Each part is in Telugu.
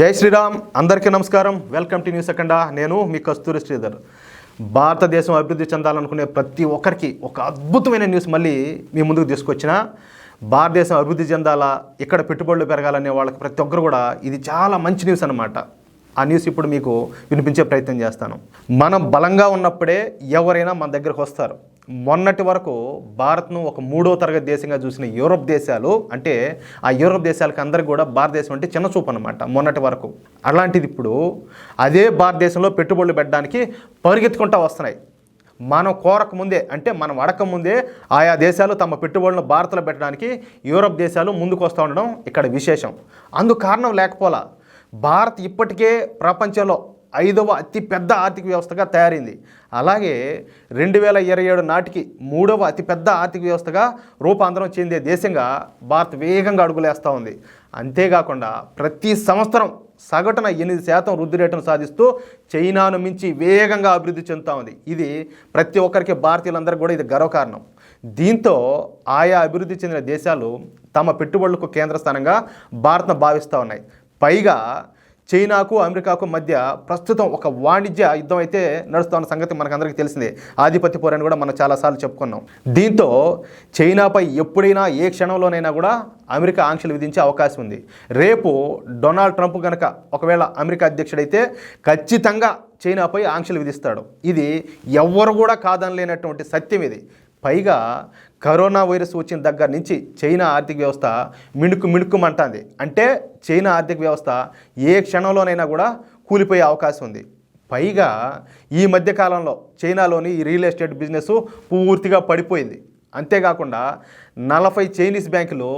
జై శ్రీరామ్ అందరికీ నమస్కారం. Welcome to news Akhanda. నేను మీ కస్తూరి శ్రీధర్. భారతదేశం అభివృద్ధి చెందాలనుకునే ప్రతి ఒక్కరికి ఒక అద్భుతమైన న్యూస్ మళ్ళీ మీ ముందుకు తీసుకొచ్చిన. భారతదేశం అభివృద్ధి చెందాలా ఇక్కడ పెట్టుబడులు పెరగాలనే వాళ్ళకి ప్రతి ఒక్కరు కూడా ఇది చాలా మంచి న్యూస్ అన్నమాట. ఆ న్యూస్ ఇప్పుడు మీకు వినిపించే ప్రయత్నం చేస్తాను. మనం బలంగా ఉన్నప్పుడే ఎవరైనా మన దగ్గరకు వస్తారు. మొన్నటి వరకు భారత్ను ఒక మూడో తరగతి దేశంగా చూసిన యూరోప్ దేశాలు అంటే ఆ యూరోప్ దేశాలకు అందరికి కూడా భారతదేశం అంటే చిన్న చూపు అనమాట మొన్నటి వరకు. అలాంటిది ఇప్పుడు అదే భారతదేశంలో పెట్టుబడులు పెట్టడానికి పరిగెత్తుకుంటూ వస్తున్నాయి. మనం కోరక ముందే అంటే మనం అడక ముందే ఆయా దేశాలు తమ పెట్టుబడులను భారత్లో పెట్టడానికి యూరోప్ దేశాలు ముందుకు వస్తూ ఉండడం ఇక్కడ విశేషం. అందుకు కారణం లేకపోలా భారత్ ఇప్పటికే ప్రపంచంలో ఐదవ అతిపెద్ద ఆర్థిక వ్యవస్థగా తయారైంది. అలాగే రెండు వేల ఇరవై ఏడు నాటికి మూడవ అతిపెద్ద ఆర్థిక వ్యవస్థగా రూపాంతరం చెందే దేశంగా భారత్ వేగంగా అడుగులేస్తూ ఉంది. అంతేకాకుండా ప్రతి సంవత్సరం సగటున ఎనిమిది శాతం వృద్ధి రేటును సాధిస్తూ చైనాను మించి వేగంగా అభివృద్ధి చెందుతూ ఉంది. ఇది ప్రతి ఒక్కరికి భారతీయులందరికీ కూడా ఇది గర్వకారణం. దీంతో ఆయా అభివృద్ధి చెందిన దేశాలు తమ పెట్టుబడులకు కేంద్ర స్థానంగా భారత్ను భావిస్తూ ఉన్నాయి. పైగా చైనాకు అమెరికాకు మధ్య ప్రస్తుతం ఒక వాణిజ్య యుద్ధం అయితే నడుస్తున్న సంగతి మనకందరికీ తెలిసిందే. ఆధిపత్య పోరాన్ని కూడా మనం చాలాసార్లు చెప్పుకున్నాం. దీంతో చైనాపై ఎప్పుడైనా ఏ క్షణంలోనైనా కూడా అమెరికా ఆంక్షలు విధించే అవకాశం ఉంది. రేపు డొనాల్డ్ ట్రంప్ కనుక ఒకవేళ అమెరికా అధ్యక్షుడైతే ఖచ్చితంగా చైనాపై ఆంక్షలు విధిస్తాడు. ఇది ఎవ్వరు కూడా కాదనలేనటువంటి సత్యం ఇది. పైగా కరోనా వైరస్ వచ్చిన దగ్గర నుంచి చైనా ఆర్థిక వ్యవస్థ మిణుకు మిణుకుమంటుంది. అంటే చైనా ఆర్థిక వ్యవస్థ ఏ క్షణంలోనైనా కూడా కూలిపోయే అవకాశం ఉంది. పైగా ఈ మధ్యకాలంలో చైనాలోని ఈ రియల్ ఎస్టేట్ బిజినెస్ పూర్తిగా పడిపోయింది. అంతేకాకుండా నలభై చైనీస్ బ్యాంకులు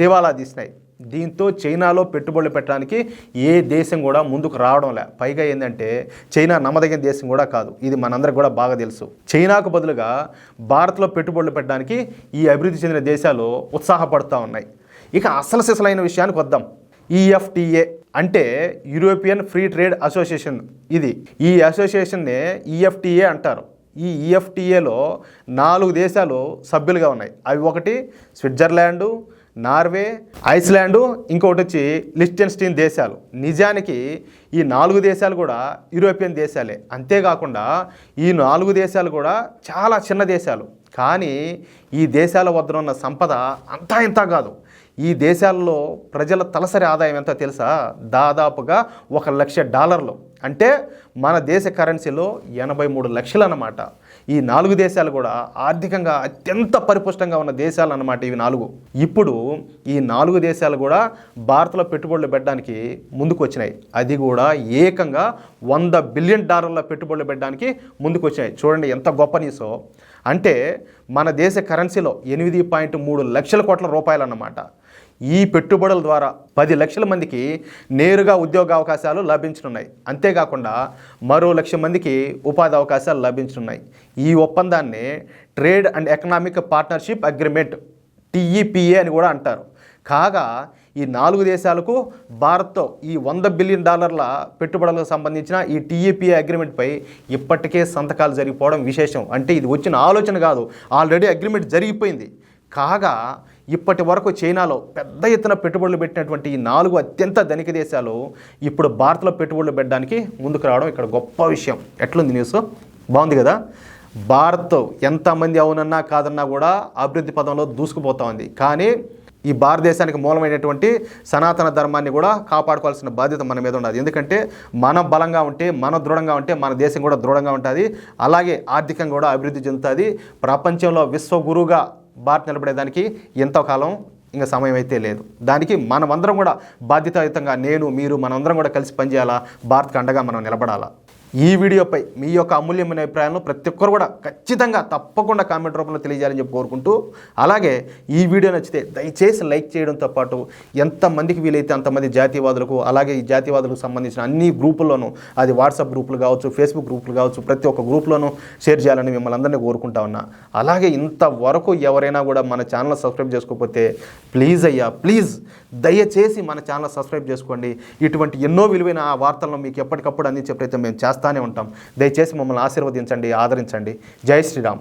దివాలా తీసినాయి. దీంతో చైనాలో పెట్టుబడులు పెట్టడానికి ఏ దేశం కూడా ముందుకు రావడం లే. పైగా ఏంటంటే చైనా నమ్మదగిన దేశం కూడా కాదు. ఇది మనందరికి కూడా బాగా తెలుసు. చైనాకు బదులుగా భారత్లో పెట్టుబడులు పెట్టడానికి ఈ అభివృద్ధి చెందిన దేశాలు ఉత్సాహపడుతూ ఉన్నాయి. ఇక అసలు సిసలైన విషయానికి వద్దాం. ఈఎఫ్టిఏ అంటే యూరోపియన్ ఫ్రీ ట్రేడ్ అసోసియేషన్ ఇది. ఈ అసోసియేషన్నే ఈఎఫ్టిఏ అంటారు. ఈ ఈఎఫ్టిఏలో నాలుగు దేశాలు సభ్యులుగా ఉన్నాయి. అవి ఒకటి స్విట్జర్లాండు నార్వే ఐస్లాండ్ ఇంకొకటి వచ్చి లిస్టెన్స్టీన్ దేశాలు. నిజానికి ఈ నాలుగు దేశాలు కూడా యూరోపియన్ దేశాలే. అంతేకాకుండా ఈ నాలుగు దేశాలు కూడా చాలా చిన్న దేశాలు. కానీ ఈ దేశాల వద్ద ఉన్న సంపద అంతా ఇంత కాదు. ఈ దేశాల్లో ప్రజల తలసరి ఆదాయం ఎంత తెలుసా? దాదాపుగా ఒక లక్ష డాలర్లు. అంటే మన దేశ కరెన్సీలో ఎనభై మూడు లక్షలు అన్నమాట ఈ నాలుగు దేశాలు కూడా ఆర్థికంగా అత్యంత పరిపుష్టంగా ఉన్న దేశాలు అన్నమాట ఇవి నాలుగు. ఇప్పుడు ఈ నాలుగు దేశాలు కూడా భారత్లో పెట్టుబడులు పెట్టడానికి ముందుకు వచ్చినాయి. అది కూడా ఏకంగా వంద బిలియన్ డాలర్ల పెట్టుబడులు పెట్టడానికి ముందుకు వచ్చాయి చూడండి ఎంత గొప్ప న్యూసో అంటే మన దేశ కరెన్సీలో ఎనిమిది పాయింట్ మూడు లక్షల కోట్ల రూపాయలు అన్నమాట ఈ పెట్టుబడుల ద్వారా పది లక్షల మందికి నేరుగా ఉద్యోగ అవకాశాలు లభించనున్నాయి. అంతేకాకుండా మరో లక్ష మందికి ఉపాధి అవకాశాలు లభించనున్నాయి. ఈ ఒప్పందాన్ని trade and economic partnership agreement TEPA అని కూడా అంటారు. కాగా ఈ నాలుగు దేశాలకు భారత్తో ఈ వంద బిలియన్ డాలర్ల పెట్టుబడులకు సంబంధించిన ఈ టీఈపీఏ అగ్రిమెంట్పై ఇప్పటికే సంతకాలు జరిగిపోవడం విశేషం. అంటే ఇది వచ్చిన ఆలోచన కాదు. ఆల్రెడీ అగ్రిమెంట్ జరిగిపోయింది. కాగా ఇప్పటి వరకు చైనాలో పెద్ద ఎత్తున పెట్టుబడులు పెట్టినటువంటి ఈ నాలుగు అత్యంత ధనిక దేశాలు ఇప్పుడు భారత్లో పెట్టుబడులు పెట్టడానికి ముందుకు రావడం ఇక్కడ గొప్ప విషయం. ఎట్లుంది న్యూస్? బాగుంది కదా? భారత్ ఎంతమంది అవునన్నా కాదన్నా కూడా అభివృద్ధి పదంలో దూసుకుపోతా ఉంది. కానీ ఈ భారతదేశానికి మూలమైనటువంటి సనాతన ధర్మాన్ని కూడా కాపాడుకోవాల్సిన బాధ్యత మన మీద ఉన్నది. ఎందుకంటే మనం బలంగా ఉంటే మన దృఢంగా ఉంటే మన దేశం కూడా దృఢంగా ఉంటుంది. అలాగే ఆర్థికంగా కూడా అభివృద్ధి చెందుతుంది. ప్రపంచంలో విశ్వగురువుగా భారత్ నిలబడేదానికి ఎంతోకాలం ఇంకా సమయం అయితే లేదు. దానికి మనమందరం కూడా బాధ్యతాయుతంగా నేను మీరు మనందరం కూడా కలిసి పనిచేయాలా? భారత్కి అండగా మనం నిలబడాలా? ఈ వీడియోపై మీ యొక్క అమూల్యమైన అభిప్రాయాలను ప్రతి ఒక్కరు కూడా ఖచ్చితంగా తప్పకుండా కామెంట్ రూపంలో తెలియజేయాలని చెప్పి కోరుకుంటూ అలాగే ఈ వీడియో నచ్చితే దయచేసి లైక్ చేయడంతో పాటు ఎంతమందికి వీలైతే అంతమంది జాతీయవాదులకు అలాగే ఈ జాతీయవాదులకు సంబంధించిన అన్ని గ్రూపుల్లోనూ అది వాట్సాప్ గ్రూపులు కావచ్చు ఫేస్బుక్ గ్రూపులు కావచ్చు ప్రతి ఒక్క గ్రూప్లోనూ షేర్ చేయాలని మిమ్మల్ని అందరినీ కోరుకుంటా ఉన్నా. అలాగే ఇంతవరకు ఎవరైనా కూడా మన ఛానల్ సబ్స్క్రైబ్ చేసుకోకపోతే ప్లీజ్ అయ్యా ప్లీజ్ దయచేసి మన ఛానల్ సబ్స్క్రైబ్ చేసుకోండి. ఇటువంటి ఎన్నో విలువైన ఆ వార్తలను మీకు ఎప్పటికప్పుడు అందించే ప్రయత్నం మేము రాస్తానే ఉంటాం. దయచేసి మమ్మల్ని ఆశీర్వదించండి ఆదరించండి. జై శ్రీరామ్.